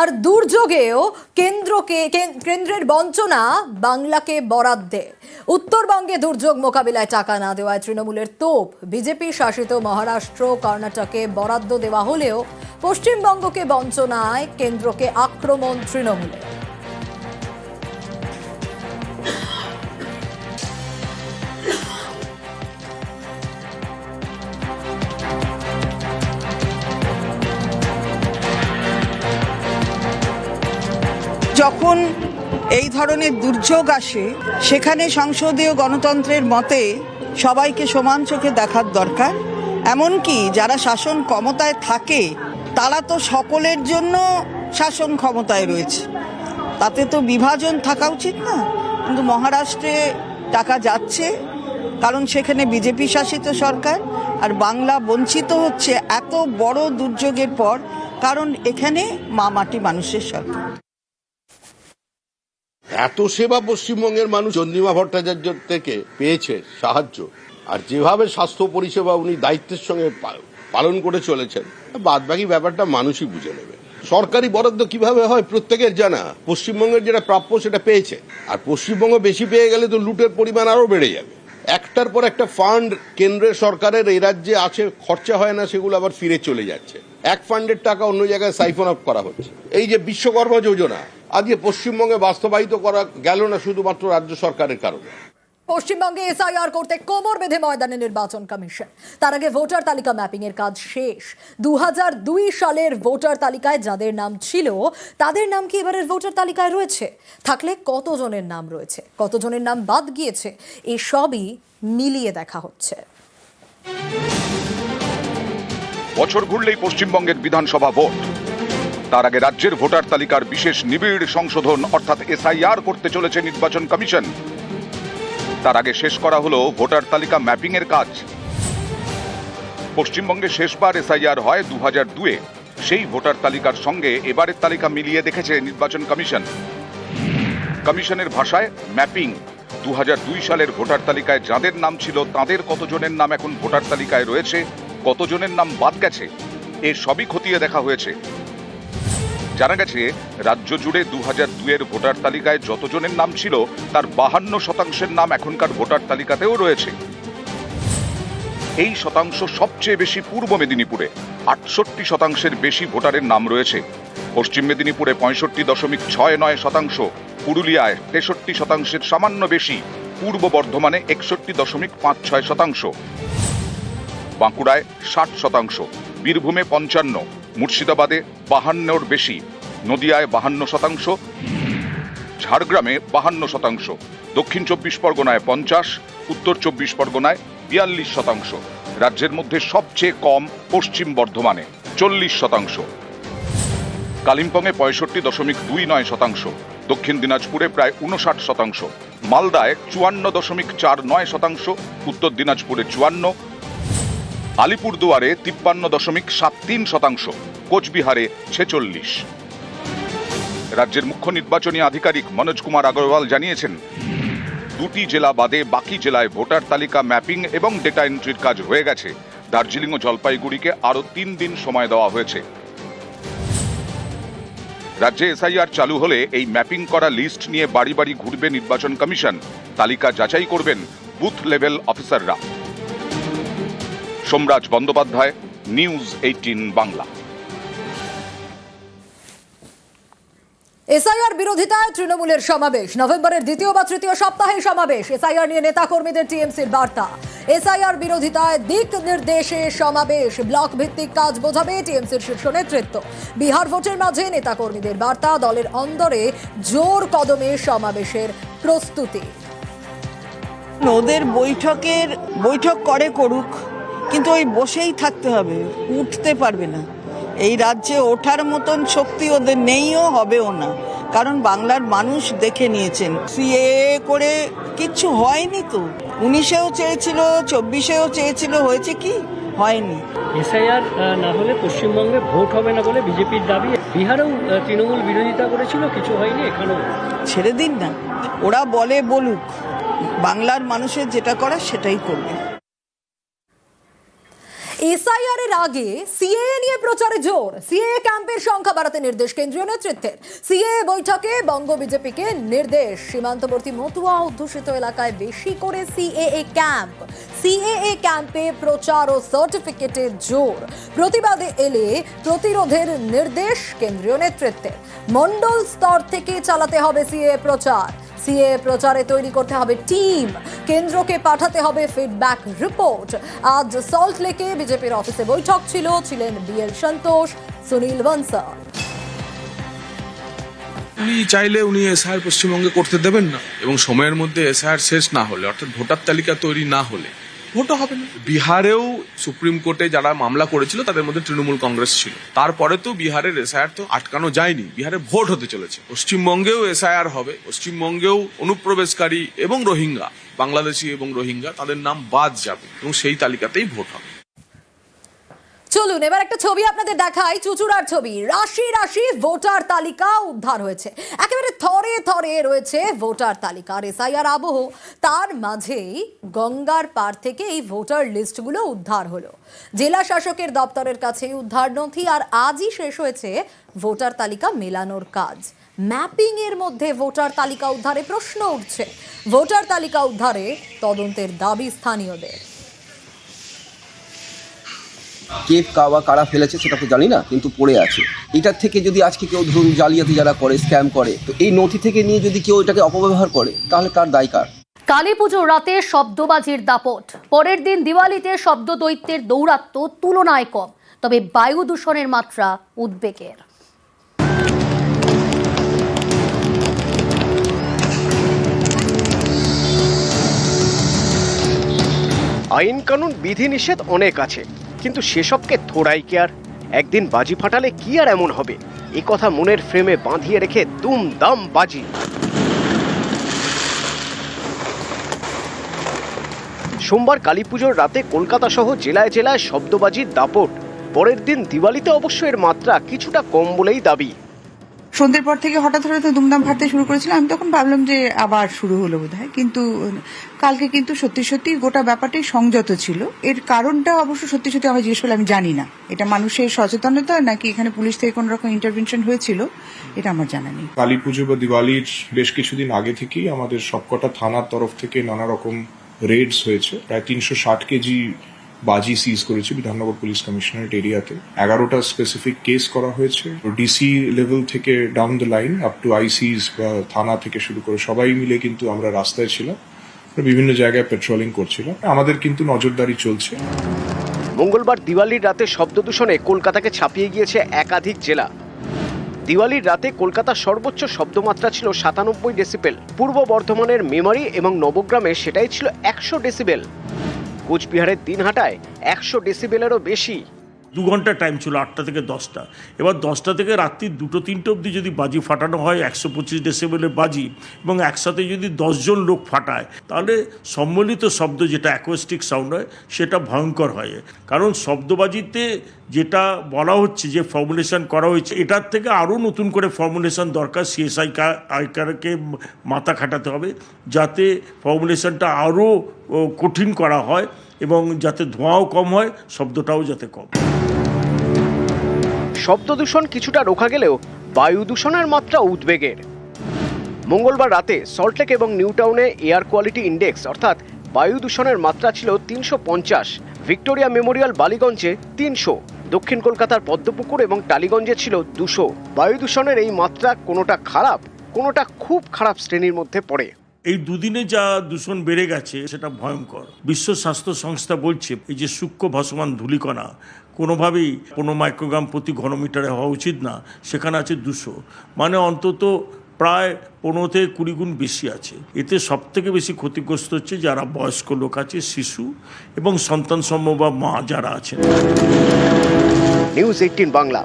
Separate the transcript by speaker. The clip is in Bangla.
Speaker 1: আর দুর্যোগেও কেন্দ্রকে কেন্দ্রের বঞ্চনা বাংলাকে বরাদ্দে উত্তরবঙ্গে দুর্যোগ মোকাবিলায় টাকা না দেওয়ায় তৃণমূলের তোপ। বিজেপি শাসিত মহারাষ্ট্র, কর্ণাটকে বরাদ্দ দেওয়া হলেও পশ্চিমবঙ্গকে বঞ্চনায় কেন্দ্রকে আক্রমণ তৃণমূলের।
Speaker 2: এই ধরনের দুর্যোগ আসে, সেখানে সংসদীয় গণতন্ত্রের মতে সবাইকে সমান চোখে দেখার দরকার। এমনকি যারা শাসন ক্ষমতায় থাকে, তারা তো সকলের জন্য শাসন ক্ষমতায় রয়েছে। তাতে তো বিভাজন থাকা উচিত না। কিন্তু মহারাষ্ট্রে টাকা যাচ্ছে, কারণ সেখানে বিজেপি শাসিত সরকার, আর বাংলা বঞ্চিত হচ্ছে এত বড় দুর্যোগের পর, কারণ এখানে মা মাটি মানুষের সরকার।
Speaker 3: এত সেবা পশ্চিমবঙ্গের মানুষ চন্দ্রিমা ভট্টাচার্য থেকে পেয়েছে সাহায্য। আর যেভাবে স্বাস্থ্য পরিষেবা উনি দায়িত্বের সঙ্গে পালন করে চলেছেন বাদ বাকি ব্যাপারটা মানুষই বুঝে নেবে। সরকারি বরাদ্দ কীভাবে হয় প্রত্যেকের জানা। পশ্চিমবঙ্গের যেটা প্রাপ্য সেটা পেয়েছে। আর পশ্চিমবঙ্গ বেশি পেয়ে গেলে তো লুটের পরিমাণ আরও বেড়ে যাবে। একটার পর একটা ফান্ড কেন্দ্রের সরকারের এই রাজ্যে আছে, খরচা হয় না, সেগুলো আবার ফিরে চলে যাচ্ছে। এক ফান্ডের টাকা অন্য জায়গায় সাইফন আপ করা হচ্ছে। এই যে বিশ্বকর্মা যোজনা, আজকে পশ্চিমবঙ্গে বাস্তবায়িত করা গেল না শুধুমাত্র রাজ্য সরকারের কারণে?
Speaker 1: পশ্চিমবঙ্গে এসআইআর করতে কোমর বেঁধে ময়দানে নির্বাচন কমিশন। তার আগে ভোটার তালিকা ম্যাপিং এর কাজ শেষ। দুই হাজার দুই সালের ভোটার তালিকায় যাদের নাম ছিল, তাদের নাম কি এবারের ভোটার তালিকায় রয়েছে? থাকলে কতজনের নাম রয়েছে? কতজনের নাম বাদ গিয়েছে? এসবই মিলিয়ে দেখা হচ্ছে।
Speaker 4: বছর ঘুরলেই পশ্চিমবঙ্গের বিধানসভা ভোট। তার আগে রাজ্যের ভোটার তালিকার বিশেষ নিবিড় সংশোধন, অর্থাৎ এসআইআর করতে চলেছে নির্বাচন কমিশন। তার আগে শেষ করা হলো ভোটার তালিকা ম্যাপিং এর কাজ। পশ্চিমবঙ্গে শেষবার এসআইআর হয় দু হাজার দুয়ে। সেই ভোটার তালিকার সঙ্গে এবারের তালিকা মিলিয়ে দেখেছে নির্বাচন কমিশন। কমিশনের ভাষায় ম্যাপিং। দু হাজার দুই সালের ভোটার তালিকায় যাদের নাম ছিল, তাদের কতজনের নাম এখন ভোটার তালিকায় রয়েছে, কতজনের নাম বাদ গেছে, এ সবই খতিয়ে দেখা হয়েছে। জানা গেছে, রাজ্য জুড়ে দু হাজার দুয়ের ভোটার তালিকায় যতজনের নাম ছিল, তার বাহান্ন শতাংশের নাম এখনকার ভোটার তালিকাতেও রয়েছে। এই শতাংশ সবচেয়ে বেশি পূর্ব মেদিনীপুরে, আটষট্টি শতাংশের বেশি ভোটারের নাম রয়েছে। পশ্চিম মেদিনীপুরে পঁয়ষট্টি দশমিক ছয় নয় শতাংশ, পুরুলিয়ায় তেষট্টি শতাংশের সামান্য বেশি, পূর্ব বর্ধমানে একষট্টি দশমিক পাঁচ ছয় শতাংশ। বাঁকুড়ায় ষাট শতাংশ, বীরভূমে পঞ্চান্ন মুর্শিদাবাদে বাহান্নর বেশি, নদিয়ায় বাহান্ন শতাংশ, ঝাড়গ্রামে বাহান্ন শতাংশ, দক্ষিণ চব্বিশ পরগনায় পঞ্চাশ, উত্তর চব্বিশ পরগনায় বিয়াল্লিশ শতাংশ, রাজ্যের মধ্যে সবচেয়ে কম পশ্চিম বর্ধমানে চল্লিশ শতাংশ। কালিম্পংয়ে পঁয়ষট্টি দশমিক দুই নয় শতাংশ, দক্ষিণ দিনাজপুরে প্রায় উনষাট শতাংশ, মালদায় চুয়ান্ন দশমিক চার নয় শতাংশ, উত্তর দিনাজপুরে চুয়ান্ন আলিপুরদুয়ারে তিপ্পান্ন দশমিক সাত তিন শতাংশ, কোচবিহারে ছেচল্লিশ। রাজ্যের মুখ্য নির্বাচনী আধিকারিক মনোজ কুমার আগরওয়াল জানিয়েছেন, দুটি জেলা বাদে বাকি জেলায় ভোটার তালিকা ম্যাপিং এবং ডেটা এন্ট্রির কাজ হয়ে গেছে। দার্জিলিং ও জলপাইগুড়িকে আরও তিন দিন সময় দেওয়া হয়েছে। রাজ্যে এসআইআর চালু হলে এই ম্যাপিং করা লিস্ট নিয়ে বাড়ি বাড়ি ঘুরবে নির্বাচন কমিশন। তালিকা যাচাই করবেন বুথ লেভেল অফিসাররা। Somraj Bandyopadhyay news eighteen Bangla.
Speaker 1: SIR বিরোধিতায় তৃণমূলের সমাবেশ। নভেম্বরের দ্বিতীয় বা তৃতীয় সপ্তাহে সমাবেশ। এসআইআর নিয়ে নেতাকর্মীদের টিএমসির বার্তা। এসআইআর বিরোধিতায় দিক নির্দেশে সমাবেশ। ব্লক ভিত্তিক কাজ বোঝাবে টিএমসির শীর্ষ নেতৃত্ব। বিহার ভোটের মাঝে নেতাকর্মীদের বার্তা। দলের অন্দরে জোর কদমে সমাবেশের প্রস্তুতি।
Speaker 2: ওদের বৈঠকের বৈঠক করে করুক। কিন্তু ওই বসেই থাকতে হবে উঠতে পারবে না। এই রাজ্যে ওঠার মতন শক্তি ওদের নেইও হবেও না। কারণ বাংলার মানুষ দেখে নিয়েছেন। সিএ করে কিচ্ছু হয়নি তো? উনিশেও চেয়েছিল চব্বিশেও চেয়েছিল হয়েছে কি? হয়নি।
Speaker 5: এসআইআর না হলে পশ্চিমবঙ্গে ভোট হবে না বলে বিজেপির দাবি। বিহারেও তৃণমূল বিরোধিতা করেছিল কিছু হয়নি এখানেও
Speaker 2: ছেড়ে দিন না। ওরা বলে বলুক বাংলার মানুষের যেটা করার সেটাই করবে।
Speaker 1: এসআইআর এর আগে সিএএ নিয়ে প্রচারে জোর। সিএএ ক্যাম্পের সংখ্যা বাড়াতে নির্দেশ কেন্দ্রীয় নেতৃত্বের। সিএএ বৈঠকে বঙ্গ বিজেপিকে নির্দেশ। সীমান্তবর্তী মতুয়া অধ্যুষিত এলাকায় বেশি করে সিএএ ক্যাম্প। সিএএ ক্যাম্পে প্রচার ও সার্টিফিকেটের জোর। প্রতিবাদে এলে প্রতিরোধের নির্দেশ কেন্দ্রীয় নেতৃত্বের। মন্ডল স্তর থেকে চালাতে হবে সিএএ প্রচার। সিএ প্রচারে তৈরি করতে হবে টিম। কেন্দ্রকে পাঠাতে হবে ফিডব্যাক রিপোর্ট আজ সল্ট লেকে বিজেপির অফিসে বৈঠক ছিল, ছিলেন বিএল সন্তোষ, সুনীল বনসাল
Speaker 6: উনি চাইলে উনি এসআর পশ্চিমবঙ্গে করতে দেবেন না, এবং সময়ের মধ্যে এসআর শেষ না হলে, অর্থাৎ ভোটার তালিকা তৈরি না হলে ভোটও হবে না। বিহারেও সুপ্রিম কোর্টে যারা মামলা করেছিল, তাদের মধ্যে তৃণমূল কংগ্রেস ছিল। তারপরে তো বিহারের এসআইআর তো আটকানো যায়নি। বিহারে ভোট হতে চলেছে। পশ্চিমবঙ্গেও এসআইআর হবে। পশ্চিমবঙ্গেও অনুপ্রবেশকারী এবং রোহিঙ্গা, বাংলাদেশি এবং রোহিঙ্গা, তাদের নাম বাদ যাবে এবং সেই তালিকাতেই ভোট হবে।
Speaker 1: চলুন, এবার একটা ছবি আপনাদের দেখাই, চুচুড়ার ছবি। রাশি রাশি ভোটার তালিকা উদ্ধার হয়েছে। একেবারে থরে থরে রয়েছে ভোটার তালিকা। আর এসআইআর আবহ, তার মাঝেই গঙ্গার পার থেকে এই ভোটার লিস্টগুলো উদ্ধার হলো। জেলা শাসকের দপ্তরের কাছে উদ্ধার নথি, আর আজই শেষ হয়েছে ভোটার তালিকা মেলানোর কাজ। ম্যাপিং এর মধ্যে ভোটার তালিকা উদ্ধারে প্রশ্ন উঠছে। ভোটার তালিকা উদ্ধারে তদন্তের দাবি স্থানীয়দের।
Speaker 7: কে কাবা কারা ফেলেছে সেটা তো জানি না কিন্তু পড়ে আছে। এটার থেকে যদি আজকে কেউ ধরুন জালিয়াতি যারা করে স্ক্যাম করে তো এই নথি থেকে নিয়ে যদি কেউ এটাকে অপব্যবহার করে তাহলে কার দায় কার?
Speaker 8: কালী পুজোর রাতে শব্দবাজির দাপট। পরের দিন দিওয়ালিতে শব্দ দৈত্যের দৌরাত্ম্য তুলনায় কম তবে বায়ু দূষণের মাত্রা উদ্বেগের।
Speaker 9: আইন কানুন বিধিনিষেধ অনেক আছে। কিন্তু সেসবকে থোড়াই কেয়ার একদিন বাজি ফাটালে কি আর এমন হবে? এ কথা মনের ফ্রেমে বাঁধিয়ে রেখে দুম দাম বাজি। সোমবার কালী পুজোর রাতে কলকাতা সহ জেলায় জেলায় শব্দবাজির দাপট। পরের দিন দিওয়ালিতে অবশ্য এর মাত্রা কিছুটা কম বলেই দাবি।
Speaker 10: সন্ধ্যের পর থেকে হঠাৎ হঠাৎ দুমদাম ফাটতে শুরু করেছিলাম আমি তখন ভাবলাম যে আবার শুরু হলো বোধহয়। কিন্তু কালকে কিন্তু সত্যি সত্যি গোটা ব্যাপারটাই সংযত ছিল। এর কারণটা অবশ্য সত্যি সত্যি আমার জিজ্ঞেস করলে আমি জানি না। এটা মানুষের সচেতনতা নাকি এখানে পুলিশ থেকে কোনো রকম ইন্টারভেনশন হয়েছিল, এটা আমার জানা নেই।
Speaker 11: কালী পুজো বা দিওয়ালির বেশ কিছুদিন আগে থেকেই আমাদের সবকটা থানার তরফ থেকে নানা রকম রেডস হয়েছে। প্রায় তিনশো ষাট কেজি বাজি সিজ করেছে বিধাননগর পুলিশ কমিশনারেট এরিয়াতে। এগারোটা স্পেসিফিক কেস করা হয়েছে। ডিসি লেভেল থেকে down the line up to ICs বা থানা থেকে শুরু করে সবাই মিলে কিন্তু আমরা রাস্তায় ছিলাম। বিভিন্ন জায়গায় পেট্রোলিং করছিলাম। আমাদের কিন্তু নজরদারি চলছে।
Speaker 9: মঙ্গলবার দিওয়ালির রাতে শব্দ দূষণে কলকাতাকে ছাপিয়ে গিয়েছে একাধিক জেলা। দিওয়ালির রাতে কলকাতার সর্বোচ্চ শব্দমাত্রা ছিল সাতানব্বই ডেসিবেল পূর্ব বর্ধমানের মেমারি এবং নবগ্রামে সেটাই ছিল একশো ডেসিবেল কোচবিহারের দিনহাটায় একশো ডেসিবেলেরও বেশি।
Speaker 12: দু ঘণ্টা টাইম ছিল, আটটা থেকে দশটা। এবার দশটা থেকে রাত্রি দুটো, তিনটে অবধি যদি বাজি ফাটানো হয়, একশো পঁচিশ ডেসিবেলের বাজি, এবং একসাথে যদি দশজন লোক ফাটায়, তাহলে সম্মিলিত শব্দ যেটা অ্যাকোস্টিক সাউন্ড হয়, সেটা ভয়ঙ্কর হয়। কারণ শব্দবাজিতে যেটা বলা হচ্ছে, যে ফর্মুলেশন করা হয়েছে, এটার থেকে আরও নতুন করে ফর্মুলেশন দরকার সিএসআই আইকারকে মাথা খাটাতে হবে, যাতে ফর্মুলেশনটা আরও কঠিন করা হয়, এবং যাতে ধোঁয়াও কম হয়, শব্দটাও যাতে কম
Speaker 9: শব্দ দূষণ কিছুটা রোখা গেলেও বায়ু দূষণের মাত্রা উদ্বেগের। মঙ্গলবার রাতে সল্টলেক এবং নিউটাউনে এয়ার কোয়ালিটি ইন্ডেক্স, অর্থাৎ বায়ু দূষণের মাত্রা ছিল তিনশো পঞ্চাশ, ভিক্টোরিয়া মেমোরিয়াল বালিগঞ্জে তিনশো, দক্ষিণ কলকাতার পদ্মপুকুর এবং টালিগঞ্জে ছিল দুশো। বায়ু দূষণের এই মাত্রা কোনোটা খারাপ, কোনোটা খুব খারাপ শ্রেণির মধ্যে পড়ে।
Speaker 12: এই দুদিনে যা দূষণ বেড়ে গেছে, সেটা ভয়ঙ্কর। বিশ্ব স্বাস্থ্য সংস্থা বলছে, এই যে সূক্ষ্ম ভাসমান ধূলিকণা কোনোভাবেই কোনো মাইক্রোগ্রাম প্রতি ঘনমিটারে হওয়া উচিত না, সেখানে আছে দুশো। মানে অন্তত প্রায় পনেরো থেকে কুড়ি গুণ বেশি আছে। এতে সব থেকে বেশি ক্ষতিগ্রস্ত হচ্ছে যারা বয়স্ক লোক আছে, শিশু এবং সন্তান সম্ভব বা মা যারা আছেন।
Speaker 9: News eighteen Bangla